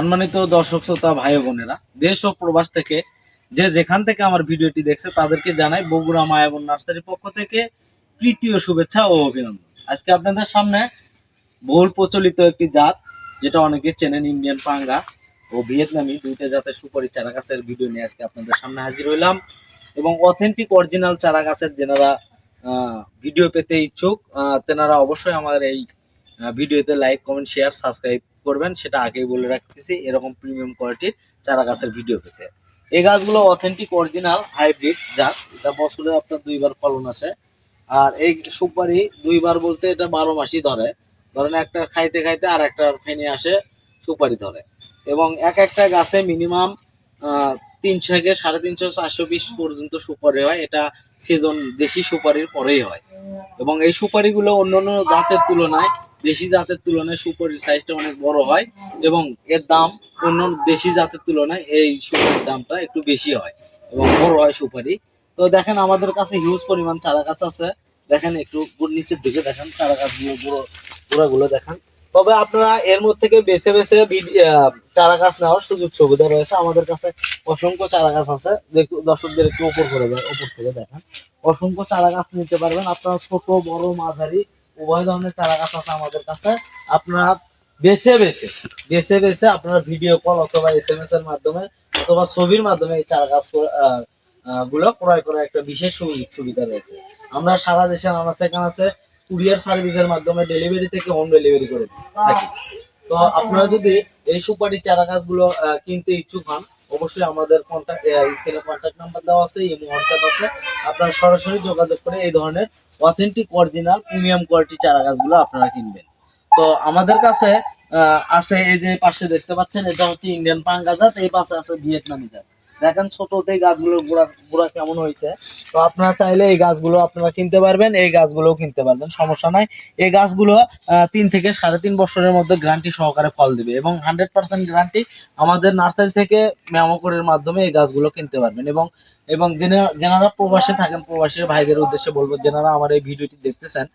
সম্মানিত দর্শক, শ্রোতা, ভাই বোনেরা, দেশ ও প্রবাস থেকে যে যেখান থেকে আমার ভিডিওটি দেখছে, তাদেরকে জানাই বগুড়া মায়াবন নার্সারির পক্ষ থেকে ও শুভেচ্ছা ও অভিনন্দন। আজকে আপনাদের সামনে বহুল প্রচলিত একটি জাত, যেটা অনেকে চেনেন ইন্ডিয়ান পাঙ্গা ও ভিয়েতনামি, দুইটা জাতের সুপারি চারা গাছের ভিডিও নিয়ে আজকে আপনাদের সামনে হাজির হইলাম। এবং অথেন্টিক অরিজিনাল চারা গাছের যেনারা ভিডিও পেতে ইচ্ছুক তেনারা অবশ্যই আমার এই ভিডিওতে লাইক কমেন্ট শেয়ার সাবস্ক্রাইব করবেন, সেটা আগেই বলে রাখতেছি, এরকম প্রিমিয়াম কোয়ালিটির চারা গাছের ভিডিও পেতে। এই গাছগুলো অথেন্টিক অরিজিনাল হাইব্রিড জাত এটা বছরে আপনার দুইবার ফলন আসে। আর এই সুপারি দুইবার বলতে এটা বারো মাসই ধরে। ধরেন একটা খাইতে খাইতে আর একটা ফেনে আসে, সুপারি ধরে। এবং এক একটা গাছে মিনিমাম তিনশো থেকে সাড়ে তিনশো, চারশো পিস পর্যন্ত সুপারি হয়। এটা সিজন দেশি সুপারির পরেই হয়। এবং এই সুপারিগুলো অন্য অন্য জাতের তুলনায় দেশি জাতের তুলনায় সুপারির সাইজটা অনেক বড় হয় এবং এর দাম অন্য দেশি জাতের তুলনায় এই সুপারির দামটা একটু বেশি হয় এবং বড় হয় সুপারি। তো দেখেন আমাদের কাছে হিউজ পরিমাণ চারা গাছ আছে। দেখেন একটু নিচের দিকে দেখেন চারা গাছগুলো গুঁড়ো, গুঁড়াগুলো দেখেন। তবে আপনারা এর মধ্যে থেকে বেছে বেছে চারা গাছ নেওয়ার সুযোগ সুবিধা রয়েছে। আমাদের কাছে অসংখ্য চারা গাছ আছে দর্শকদের একটু উপর করে দেয় উপর থেকে দেখেন। অসংখ্য চারা গাছ নিতে পারবেন। আপনারা ছোট, বড়, মাঝারি উভয় ধরনের চারা গাছ আছে আমাদের কাছে। আপনারা বেছে বেছে বেছে বেছে আপনারা ভিডিও কল অথবা এস এম এস এর মাধ্যমে অথবা ছবির মাধ্যমে এই চারা গাছগুলো ক্রয় করার একটা বিশেষ সুবিধা রয়েছে। আমরা সারা দেশে আনাচে কানাচে কুরিয়ার সার্ভিসের মাধ্যমে ডেলিভারি থেকে হোম ডেলিভারি করে থাকি তো আপনারা যদি এই সুপারি চারা গাছগুলো কিনতে ইচ্ছুক হন, অবশ্যই আমাদের কন্ট্যাক্ট স্ক্রিনে কন্ট্যাক্ট নাম্বার দেওয়া আছে ইমো হোয়াটসঅ্যাপ আছে। আপনারা সরাসরি যোগাযোগ করে এই ধরনের অথেন্টিক অরিজিনাল প্রিমিয়াম কোয়ালিটি চারা গাছগুলো আপনারা কিনবেন। তো আমাদের কাছে আছে এই যে পাশে দেখতে পাচ্ছেন, এটা হচ্ছে ইন্ডিয়ান পাঙ্গা জাত, এই পাশে আছে ভিয়েতনামি জাত। দেখেন ছোটতেই গাছগুলোর গোড়া গোড়া কেমন হয়েছে। তো আপনারা চাইলে এই গাছগুলো আপনারা কিনতে পারবেন, এই গাছগুলোও কিনতে পারবেন, সমস্যা নাই। এই গাছগুলো তিন থেকে সাড়ে তিন বছরের মধ্যে গ্যারান্টি সহকারে ফল দিবে এবং হান্ড্রেড পার্সেন্ট গ্যারান্টি আমাদের নার্সারি থেকে মেমোকরের মাধ্যমে এই গাছগুলো কিনতে পারবেন এবং এবং যেনা- যেনারা প্রবাসে থাকেন, প্রবাসীর ভাইদের উদ্দেশ্যে বলব, যেনারা আমার এই ভিডিওটি দেখতেছেন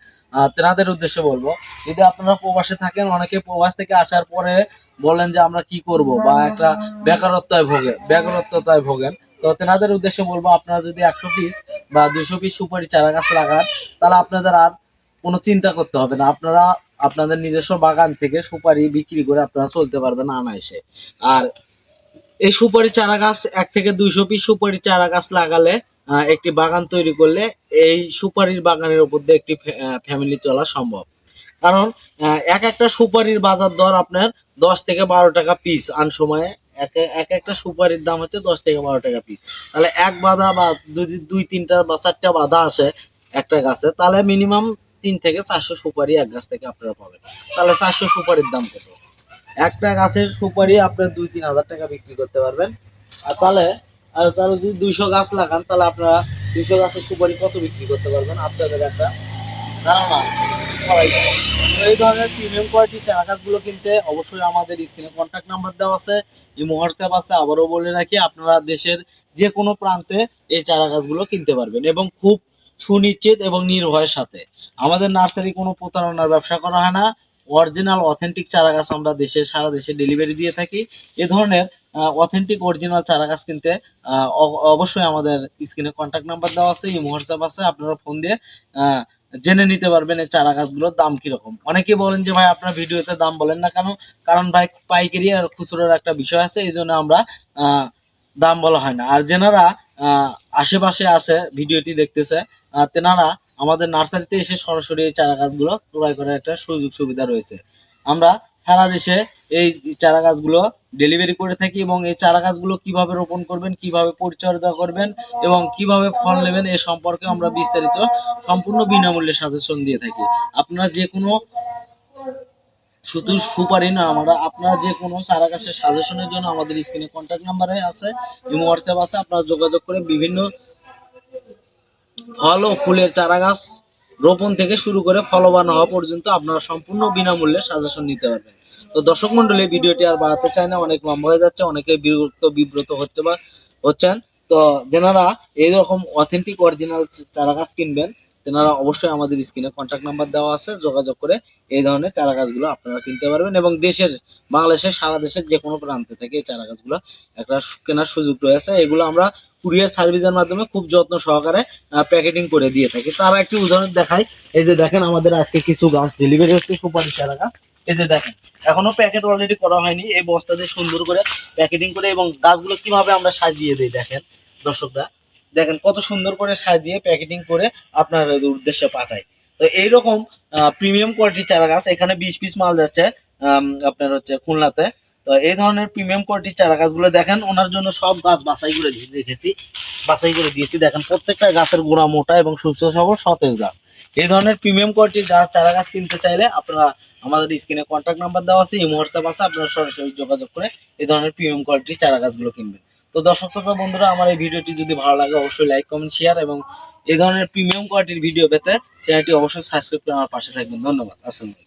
তেনাদের উদ্দেশ্যে বলব, যদি আপনারা প্রবাসে থাকেন, অনেকে প্রবাস থেকে আসার পরে বলেন যে আমরা কি করব বা একটা বেকারত্বয় ভোগে বেকারত্বতায় ভোগেন। তো তেনাদের উদ্দেশ্যে বলব আপনারা যদি একশো পিস বা দুইশো পিস সুপারি চারা গাছ লাগান তাহলে আপনাদের আর কোনো চিন্তা করতে হবে না। আপনারা আপনাদের নিজস্ব বাগান থেকে সুপারি বিক্রি করে আপনারা চলতে পারবেন আনায়াসে। আর এই সুপারি চারা গাছ এক থেকে দুইশো পিস সুপারি চারা গাছ লাগালে একটি বাগান তৈরি করলে এই সুপারির বাগানের উপর দিয়ে একটি ফ্যামিলি চলা সম্ভব। কারণ এক একটা সুপারির বাজার দর আপনার দশ থেকে বারো টাকা পিস আন সময়ে। এক এক একটা সুপারির দাম হচ্ছে দশ থেকে বারো টাকা পিস তাহলে এক বাধা বা যদি দুই, তিনটা বা চারটা বাধা আসে একটা গাছে, তাহলে মিনিমাম তিন থেকে চারশো সুপারি এক গাছ থেকে আপনারা পাবেন। তাহলে চারশো সুপারির দাম কত? একটা গাছের সুপারি আপনার দুই, তিন হাজার টাকা বিক্রি করতে পারবেন। আর তাহলে আর তাহলে যদি দুইশো গাছ লাগান, তাহলে আপনারা দুইশো গাছের সুপারি কত বিক্রি করতে পারবেন? আপনাদের একটা ধারণা তো এই ধরনের প্রিমিয়াম কোয়ালিটি চারা গাছগুলো কিনতে অবশ্যই আমাদের স্ক্রিনে কন্ট্যাক্ট নাম্বার দেওয়া আছে ইমো হোয়াটসঅ্যাপ আছে, আবারও বলে রাখি, আপনারা দেশের যে কোনো প্রান্তে এই চারা গাছগুলো কিনতে পারবেন এবং খুব সুনিশ্চিত এবং নির্ভয়ের সাথে। আমাদের নার্সারি কোনো প্রতারণার ব্যবসা করা হয় না অরিজিনাল অথেন্টিক চারা গাছ আমরা দেশে, সারা দেশে ডেলিভারি দিয়ে থাকি। এ ধরনের অথেন্টিক অরিজিনাল চারা গাছ কিনতে অবশ্যই আমাদের স্ক্রিনে কন্ট্যাক্ট নাম্বার দেওয়া আছে ইমো হোয়াটসঅ্যাপ আছে, আপনারা ফোন দিয়ে জেনে নিতে পারবেন এই চারা গাছগুলোর দাম কীরকম। অনেকে বলেন যে, ভাই, আপনার ভিডিওতে দাম বলেন না কেন? কারণ, ভাই, পাইকারি আর খুচরোর একটা বিষয় আছে, এই জন্য আমরা দাম বলা হয় না। আর যেনারা আশেপাশে আছে, ভিডিওটি দেখতেছে তেনারা আমাদের নার্সারিতে এসে সরাসরি এই চারা গাছগুলো ক্রয় করার একটা সুযোগ সুবিধা রয়েছে। আমরা সারা দেশে এই চারা গাছগুলো ডেলিভারি করে থাকি এবং এই চারা গাছগুলো কীভাবে রোপণ করবেন, কীভাবে পরিচর্যা করবেন এবং কীভাবে ফল নেবেন এ সম্পর্কে আমরা বিস্তারিত সম্পূর্ণ বিনামূল্যে সাজেশন দিয়ে থাকি। আপনারা যে কোনো শুধু সুপারি না, আমরা আপনারা যে কোনো চারা গাছের সাজেশনের জন্য আমাদের স্ক্রিনে কন্ট্যাক্ট নাম্বারে আছে, ইমো হোয়াটসঅ্যাপ আছে, আপনারা যোগাযোগ করে বিভিন্ন ফল ও ফুলের চারা গাছ রোপণ থেকে শুরু করে ফলবান হওয়া পর্যন্ত আপনারা সম্পূর্ণ বিনামূল্যে সাজেশন নিতে পারবেন। তো দর্শক মন্ডলী, ভিডিওটি আর বাড়াতে চায় না, অনেক লম্বা হয়ে যাচ্ছে, অনেকে বিরক্ত, বিব্রত হচ্ছে বা হচ্ছেন। তো যেনারা এইরকম অথেন্টিক অরিজিনাল চারা গাছ কিনবেন, তেনারা অবশ্যই আমাদের স্ক্রিনে কন্ট্যাক্ট নাম্বার দেওয়া আছে, যোগাযোগ করে এই ধরনের চারা গাছগুলো আপনারা কিনতে পারবেন এবং দেশের, বাংলাদেশের, সারা দেশের যে কোনো প্রান্ত থেকে এই চারা গাছগুলো একটা কেনার সুযোগ রয়েছে। এগুলো আমরা কুরিয়ার সার্ভিসের মাধ্যমে খুব যত্ন সহকারে প্যাকেটিং করে দিয়ে থাকি। তারা একটি উদাহরণ দেখাই। এই যে দেখেন আমাদের আজকে কিছু গাছ ডেলিভারি হচ্ছে সুপারি চারা গাছ এই যে দেখেন, এখনও প্যাকেট অলরেডি করা হয়নি। এই বস্তাতে সুন্দর করে প্যাকেটিং করে এবং গাছগুলো কীভাবে আমরা সাজিয়ে দিই দেখেন, দর্শকরা। দেখেন কত সুন্দর করে সাজিয়ে প্যাকেটিং করে আপনার উদ্দেশ্যে পাঠাই। তো এইরকম প্রিমিয়াম কোয়ালিটির চারা গাছ এখানে বিশ পিস মাল যাচ্ছে আপনার হচ্ছে খুলনাতে। তো এই ধরনের প্রিমিয়াম কোয়ালিটির চারা গাছগুলো দেখেন, ওনার জন্য সব গাছ বাছাই করে রেখেছি। বাছাই করে দিয়েছি। দেখেন, প্রত্যেকটা গাছের গোড়া মোটা এবং সুস্থ সবল সতেজ গাছ। এই ধরনের প্রিমিয়াম কোয়ালিটির গাছ চারা গাছ কিনতে চাইলে আপনারা আমাদের স্ক্রিনে কন্ট্যাক্ট নাম্বার দেওয়া আছে, ইমো, হোয়াটসঅ্যাপ আছে, আপনারা সরাসরি যোগাযোগ করে এই ধরনের প্রিমিয়াম কোয়ালিটির চারা গাছগুলো কিনবেন। তো দর্শক, শ্রোতা, বন্ধুরা, আমার এই ভিডিওটি যদি ভালো লাগে, অবশ্যই লাইক কমেন্ট শেয়ার এবং এই ধরনের প্রিমিয়াম কোয়ালিটির ভিডিও পেতে চ্যানেলটি অবশ্যই সাবস্ক্রাইব করে আমার পাশে থাকবেন। ধন্যবাদ। আসসালামু